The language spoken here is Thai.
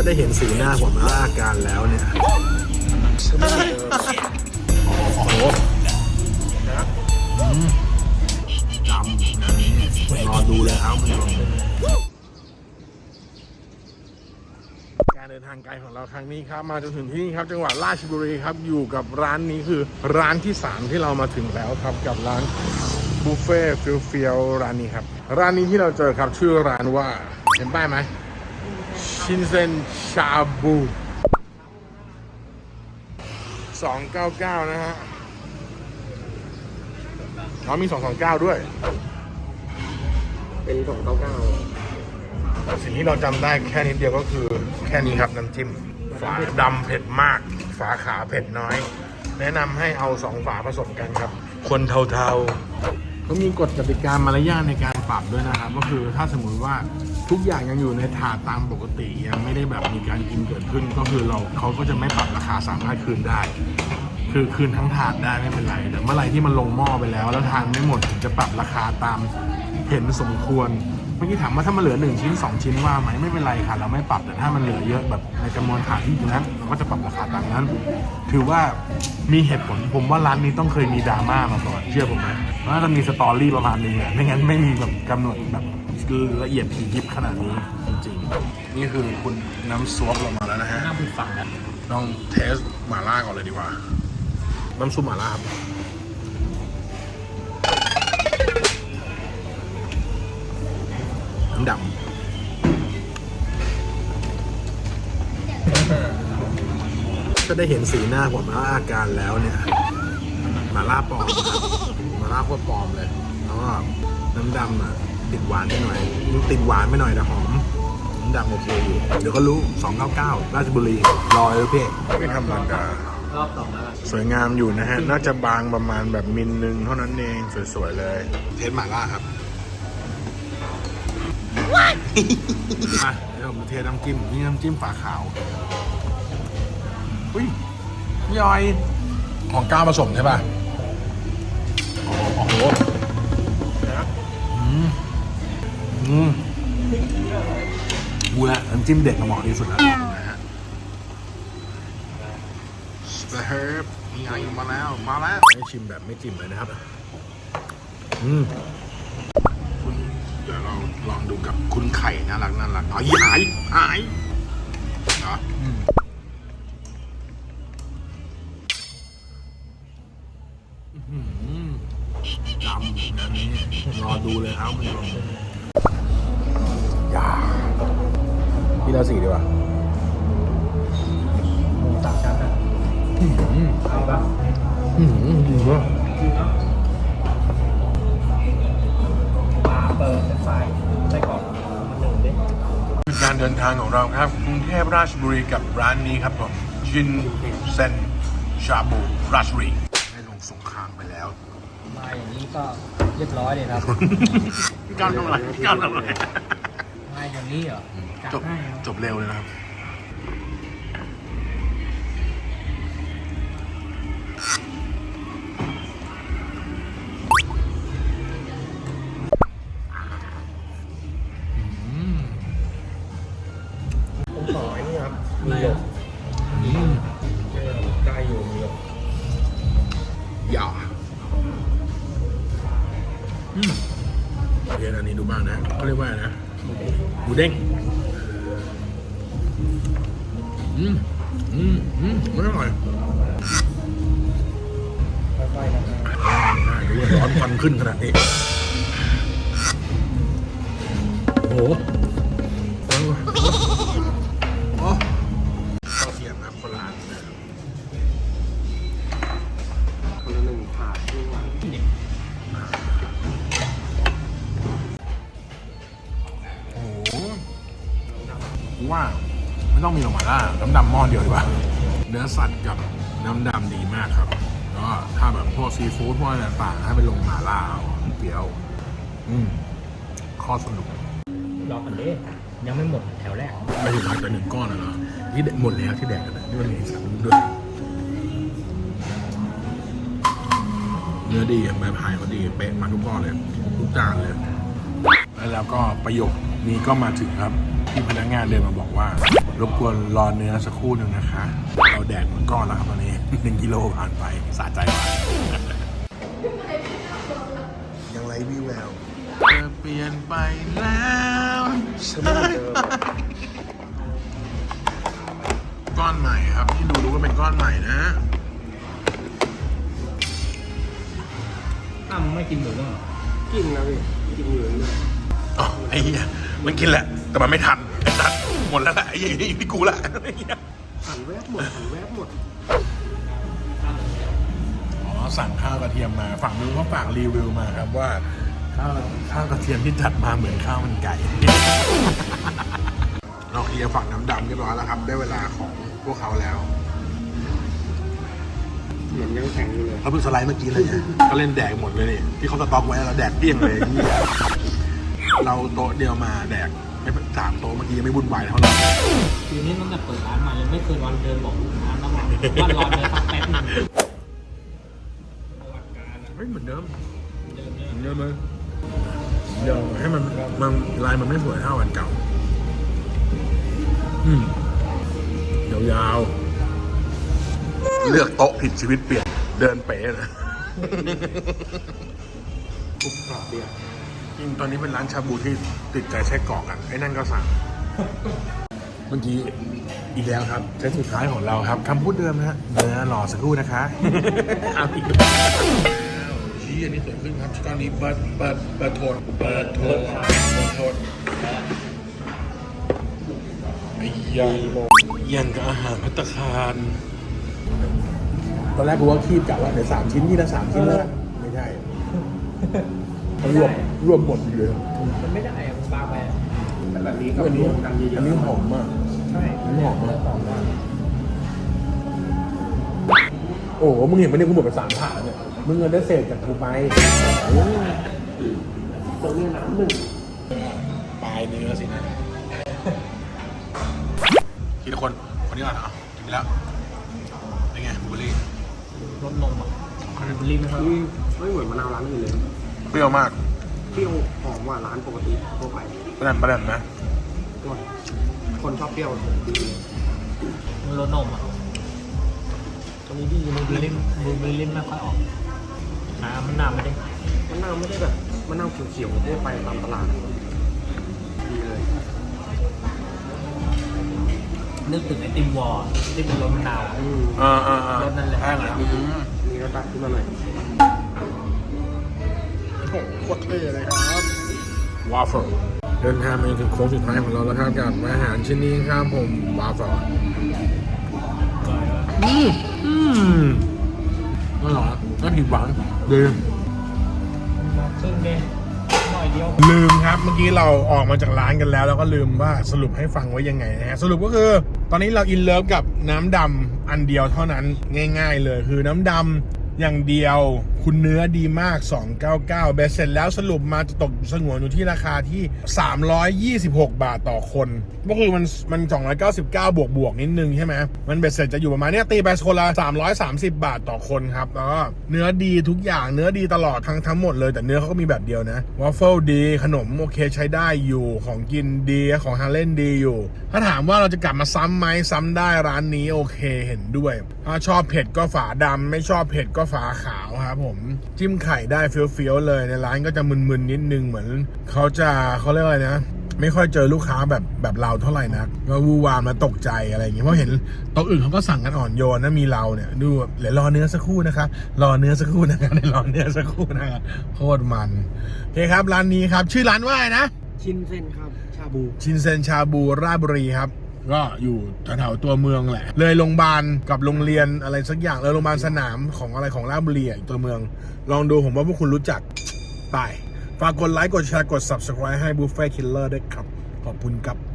ถ้าได้เห็นสีหน้าผมแล้วอาการแล้วเนี่ยโอ้โหจำนะนี่รอดูเลยครับคุณผู้ชมการเดินทางไกลของเราครั้งนี้ครับมาจนถึงที่นี่ครับจังหวัดราชบุรีครับอยู่กับร้านนี้คือร้านที่ 3 ที่เรามาถึงแล้วครับกับร้านบุฟเฟ่ฟิลฟิลร้านนี้ครับร้านนี้ที่เราเจอครับชื่อร้านว่าเห็นป้ายไหม ชินเซนชาบู299นะฮะเขามี229ด้วย เป็นสองเก้าเก้าสิ่งที่เราจำได้แค่นิดเดียวก็คือแค่นี้ครับน้ำจิ้ม ฝาดำเผ็ดมาก ฝาขาวเผ็ดน้อย แนะนำให้เอาสองฝาผสมกันครับ คนเทาๆ ก็มีกฎกติกามารยาทในการปรับด้วยนะครับ ก็คือถ้าสมมุติว่าทุกอย่างยังอยู่ในถาดตามปกติยังไม่ได้แบบมีการกินเกิดขึ้น ก็คือเราเขาก็จะไม่ปรับราคาสามารถคืนได้ คือคืนทั้งถาดได้ไม่เป็นไรแต่เมื่อไหรที่มันลงหม้อไปแล้ว แล้วทานไม่หมดถึงจะปรับราคาตามเห็นสมควร เมื่อกี้ถามว่าถ้ามันเหลือ 1 ชิ้น 2 ชิ้นว่าไหมไม่เป็นไรค่ะเราไม่ปรับแต่ถ้ามันเหลือเยอะแบบในจำนวนถาดที่อยู่นั้นเราก็จะปรับราคาตามนั้น ถือว่ามีเหตุผลผมว่าร้านนี้ต้องเคยมีดราม่ามาก่อนเชื่อผมไหมว่าจะมีสตอรี่ประมาณนึงอะไม่งั้นไม่มีแบบกำหนดแบบละเอียดถี่ยิบขนาดนี้จริงๆนี่คือคุณน้ำซุปลงมาแล้วนะฮะหน้าบุฟังนะลองเทสหม่าล่าก่อนเลยดีกว่า น้ำซุปหม่าล่าครับ น้ำดำถ้าได้เห็นสีหน้าผมแล้วอาการแล้วเนี่ยหม่าล่าปลอมครับหม่าล่าโคตรปลอมเลยแล้วก็น้ำดำอะติดหวานไปหน่อย ติดหวานไปหน่อยแต่หอมน้ำดำโอเคอยู่เดี๋ยวก็รู้ 299 ราชบุรีรอเลยพี่ไม่ธรรมดารอบสองแล้วกันสวยงามอยู่นะฮะ น่าจะบางประมาณแบบมิลนึงเท่านั้นเอง สวยๆเลย เทสหม่าล่าครับ มาเดี๋ยวผมเทน้ำจิ้มนี่น้ำจิ้มฝาขาวอุ้ยย่อย ของก้าวผสมใช่ป่ะโอ้โหโอ้โหอืมอืมกูละน้ำจิ้มเด็ดกับเหมาะที่สุดแล้วนะฮะสเปเฮิร์บนี่ไงมาแล้ว มาแล้วให้ชิมแบบไม่จิ้มเลยนะครับ อืม ลองดูกับคุณไข่น่ารักน่ารักอ๋อหายหายเหรออืมอื้อหือจำนะนี่รอดูเลยครับคุณผู้ชมอย่าพี่เราสี่ดีกว่าหมูสามชั้นนะอืมเอาปะอืมดีมากปลาเปิดเป็นไฟ เดินทางของเราครับกรุงเทพราชบุรีกับร้านนี้ครับผมจินเซนชาบูราชบุรีได้ลงสงครามไปแล้ว มาอย่างนี้ก็เรียบร้อยเลยครับก้าวทำอะไรก้าวทำอะไรมาอย่างนี้เหรอจัดจบให้ครับ จบเร็วเลยนะครับ เรียนอันนี้ดูบ้างนะเขาเรียกว่าอะไรนะหมูเด้งอืมอืมอืมไม่อร่อยค่อยๆนะครับได้ดูว่าร้อนควันขึ้นขนาดนี้ ว่าไม่ต้องมีหรอกหมาล่าน้ำดำหม้อเดียวดีกว่าเนื้อสัตว์กับน้ำดำดีมากครับแล้วก็ถ้าแบบพวกซีฟู้ดพวกอะไรต่างๆให้ไปลงหมาล่าเอาเปรี้ยว อืมข้อสนุกรอกันดิยังไม่หมดแถวแรกไม่ถึงแต่หนึ่งก้อนนะเหรอที่แดกหมดแล้วที่แดกกันนะนี่มันมีสัตว์ด้วยเนื้อดีใบพายเขาดีเป๊ะมาทุกก้อนเลย ทุกจานเลย แล้วก็ประโยคนี้ก็มาถึงครับ ที่พนักงานเดินมาบอกว่า รบกวนรอเนื้อสักครู่หนึ่งนะคะ เราแดกมันก้อนแล้วครับตอนนี้หนึ่งกิโลผ่านไปสะใจมากยังไรวิแววจะเปลี่ยนไปแล้วใช่ก้อนใหม่ครับที่ดูรู้ว่าเป็นก้อนใหม่นะอ้าวมึงไม่กินหมูบ้างเหรอกินนะพี่กินอยู่เลยอ๋อไอ้เหี้ยมันกินแหละ แต่มันไม่ทันไอ้ตัด หมดแล้วแหละไอ้เหี้ยนี่ที่กูละไอ้เหี้ยหันแวบหมดหันแวบหมด อ๋อสั่งข้าวกระเทียมมา ฝั่งนู้นเขาฝากรีวิวมาครับว่า ข้าวข้าวกระเทียมที่จัดมาเหมือนข้าวมันไก่ เราเคลียร์ฝั่งน้ำดำเรียบร้อยแล้วครับ ได้เวลาของพวกเขาแล้ว เหมือนยังแข็งอยู่เลย เขาเพิ่งสไลด์เมื่อกี้เลยเนี่ยก็เล่นแดกหมดเลยนี่ที่เขาสต็อกไว้เราแดกเกลี้ยงเลย เหี้ยเราโต๊ะเดียวมาแดกไม่สามโต๊ะเมื่อกี้ยังไม่วุ่นวายเท่าไหร่ทีนี้ตั้งแต่เปิดร้านมายังไม่เคยวันเดินบอกลูกค้านะว่าวันรอเดินสักแป๊บหนึงเฮ้ยเหมือนเดิมเดินเนี่ยเหมือนเดิมเลยเดี๋ยวให้มันมันลายมันไม่สวยเท่าอันเก่า อืมยาวๆเลือกโต๊ะผิดชีวิตเปลี่ยน เดินเป๋นะกรุบกรอบเดียว จริงตอนนี้เป็นร้านชาบูที่ติดใจใช้กรอกกันไอ้นั่นก็สั่ง เมื่อกี้อีกแล้วครับเซตสุดท้ายของเราครับคำพูดเดิมนะฮะเนื้อรอสักครู่นะคะเอาอีกแล้วชี้อันนี้สวยขึ้นครับตอนนี้เปิดเปิดเปิดโทนเปิดโทนเปิดโทนไอ้ยายังกับอาหารพัตตาคารตอนแรกกูว่าคีบกะว่าเดี๋ยวสามชิ้นนี่ละสามชิ้นแล้วไม่ใช่ รวมรวมหมดเลยมันไม่ได้อะมันบางไปอะแต่แบบนี้ก็อันรนี้วมกันเยอะๆอันนี้หอมมากใช่อันนี้หอมมากโอ้โหมึงเห็นไหมเนี่ยกูหมดไปสามถาดเนี่ยมึงเงินได้เศษจากกูไปโอ้ตรงนี้น้ำหนึ่งปลายเนื้อสินะทีละคน คนนี้ก่อนอะกินไปแล้ว เป็นไงบูเบอรี่รสนมอะมันรีบไม่ค่อยนี่ไม่เหมือนมะนาวร้านอื่นเลย เปรี้ยวมากเปรี้ยวหอมกว่าร้านปกติทั่วไปประดันประดันนะก็คนชอบเปรี้ยวดีเลยมันรสนมอะตรงนี้ที่บูเบอร์รี่บูเบอร์รี่ไม่ค่อยออกอ่ามันหนาไม่ได้มะนาวไม่ได้แบบมะนาวเขียวๆทั่วไปตามตลาดดีเลยนึกถึงไอติมวอลที่เป็นรสมะนาวอะอืมอ่าอ่าอ่ารสนั่นแหละใช่เหรออืมมีรสตัดขึ้นมาหน่อย โอ้โหโคตรเท่เลยครับวาฟเฟิลเดินทางมาถึงโค้งสุดท้ายของเราแล้วครับกับอาหารชิ้นนี้ครับผมวาฟเฟิลอืมอืมอร่อยไม่ผิดหวังดีซึ่งเนี่ยหน่อยเดียวลืมครับเมื่อกี้เราออกมาจากร้านกันแล้ว แล้วก็ลืมว่าสรุปให้ฟังไว้ยังไงนะฮะสรุปก็คือ ตอนนี้เราอินเลิฟกับน้ำดำอันเดียวเท่านั้นง่าย ๆ เลยคือน้ำดำ อย่างเดียวคุณเนื้อดีมาก 299เบสเสร็จแล้วสรุปมาจะตกสงวนอยู่ที่ราคาที่ 326 บาทต่อคนก็คือมันมัน 299 บวกบวกนิดนึงใช่ไหมมันเบสเสร็จจะอยู่ประมาณเนี้ยตีไปคนละ 330 บาทต่อคนครับ แล้วก็เนื้อดีทุกอย่างเนื้อดีตลอดทั้งทั้งหมดเลย แต่เนื้อเขาก็มีแบบเดียวนะวอฟเฟิลดีขนมโอเคใช้ได้อยู่ของกินดีของฮาเล่นดีอยู่ ถ้าถามว่าเราจะกลับมาซ้ำไหมซ้ำได้ร้านนี้โอเคเห็นด้วย ถ้าชอบเผ็ดก็ฝาดำไม่ชอบเผ็ดก็ฝาขาวครับผมจิ้มไข่ได้เฟี้ยวๆเลย ในร้านก็จะมึนๆนิดนึงเหมือนเขาจะเขาเรียกอะไรนะไม่ค่อยเจอลูกค้าแบบแบบเราเท่าไหร่นักก็วูวามมาตกใจอะไรอย่างเงี้ยเพราะเห็นโต๊ะอื่นเขาก็สั่งกันอ่อนโยนนะมีเราเนี่ยดูเดี๋ยวรอเนื้อสักครู่นะคะรอเนื้อสักครู่นะคะเดี๋ยวรอเนื้อสักครู่นะคะโคตรมันโอเคครับร้านนี้ครับ ชื่อร้านว่าอะไรนะชินเส้นครับ ชาบู ชินเซนชาบูราชบุรีครับ ก็อยู่แถวๆตัวเมืองแหละ เลยโรงพยาบาลกับโรงเรียนอะไรสักอย่างเลยโรงพยาบาลสนามของอะไรของราชบุรีอ่ตัวเมือง ลองดูผมว่าพวกคุณรู้จักไปฝากกดไลค์กดแชร์กด subscribe ให้ Buffet Killer ด้วยครับ ขอบคุณครับ